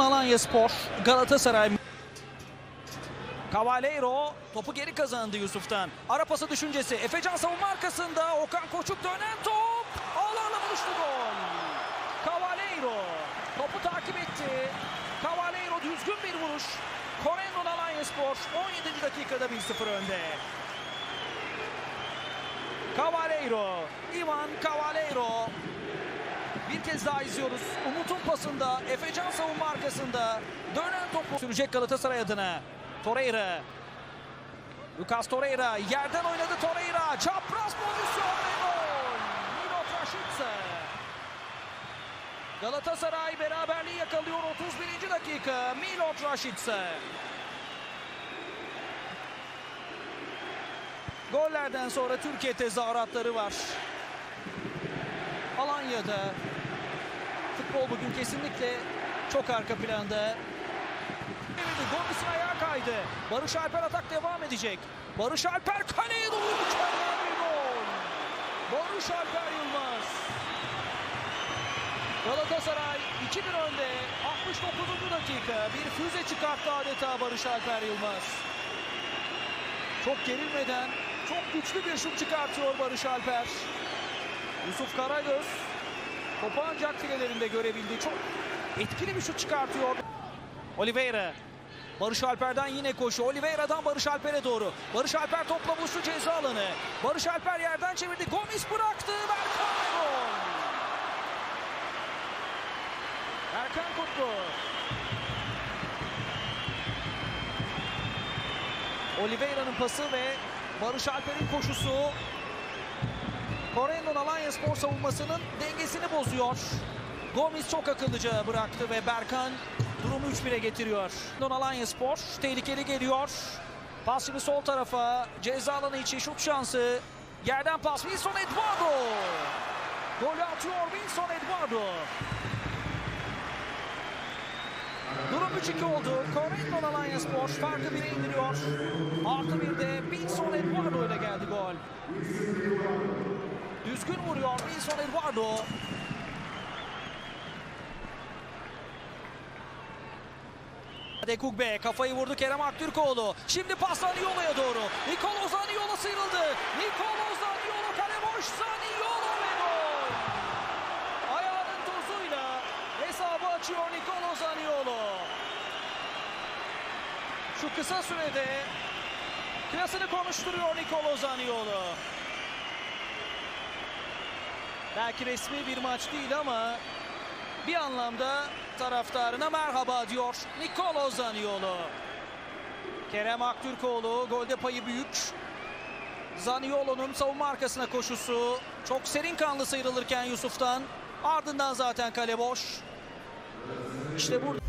Alanya Spor, Galatasaray. Cavaleiro topu geri kazandı Yusuf'tan. Ara pası düşüncesi. Efecan savunma arkasında. Okan Koçuk dönen top. Ağlarla buluştu gol. Cavaleiro topu takip etti. Cavaleiro düzgün bir vuruş. Corendon Alanya Spor 17. dakikada 1-0 önde. Cavaleiro, Ivan Cavaleiro. Bir kez daha izliyoruz. Umut'un pasında, Efecan savunma arkasında. Dönen topu sürecek Galatasaray adına. Torreira. Lucas Torreira yerden oynadı Torreira. Çapraz pozisyon ve gol. Milot Raşitse. Galatasaray beraberliği yakalıyor 31. dakika. Milot Raşitse. Gollerden sonra Türkiye tezahüratları var. Alanya'da futbol bugün kesinlikle çok arka planda. Gomis'in ayağa kaydı. Barış Alper atak devam edecek. Barış Alper kaleye doğru mükemmel bir gol. Barış Alper Yılmaz. Galatasaray 2-1 önde. 69. dakika. Bir füze çıkarttı adeta Barış Alper Yılmaz. Çok gerilmeden çok güçlü bir şut çıkartıyor Barış Alper. Yusuf Karagöz topu ancak filelerinde görebildi. Çok etkili bir şut çıkartıyor. Oliveira. Barış Alper'den yine koşu. Oliveira'dan Barış Alper'e doğru. Barış Alper topla buluştu ceza alanı. Barış Alper yerden çevirdi. Gomis bıraktı. Berkan gol. Erkan Kutlu. Oliveira'nın pası ve Barış Alper'in koşusu Corendon Alanya Spor savunmasının dengesini bozuyor. Gomis çok akıllıca bıraktı ve Berkan durumu 3-1'e getiriyor. Corendon Alanya Spor tehlikeli geliyor. Pas sol tarafa. Ceza alanı içi şut şansı. Yerden pas Wilson Eduardo. Golü atıyor Wilson Eduardo. Durum 3-2 oldu. Corendon Alanya Spor farkı 1'e indiriyor. Artı bir de Wilson Eduardo ile geldi gol. Düzgün vuruyor Wilson Eduardo. Dekugbe kafayı vurdu Kerem Aktürkoğlu. Şimdi pas Zaniolo'ya doğru. Nikolo Zaniolo sıyrıldı. Nikolo Zaniolo kale boş. Zaniolo ve gol. Ayağının tozuyla hesabı açıyor Nikolo Zaniolo. Şu kısa sürede kıyasını konuşturuyor Nikolo Zaniolo. Belki resmi bir maç değil ama bir anlamda taraftarına merhaba diyor Nikolo Zaniolo. Kerem Aktürkoğlu golde payı büyük. Zaniolo'nun savunma arkasına koşusu çok serin kanlı sıyrılırken Yusuf'tan ardından zaten kale boş. İşte burada.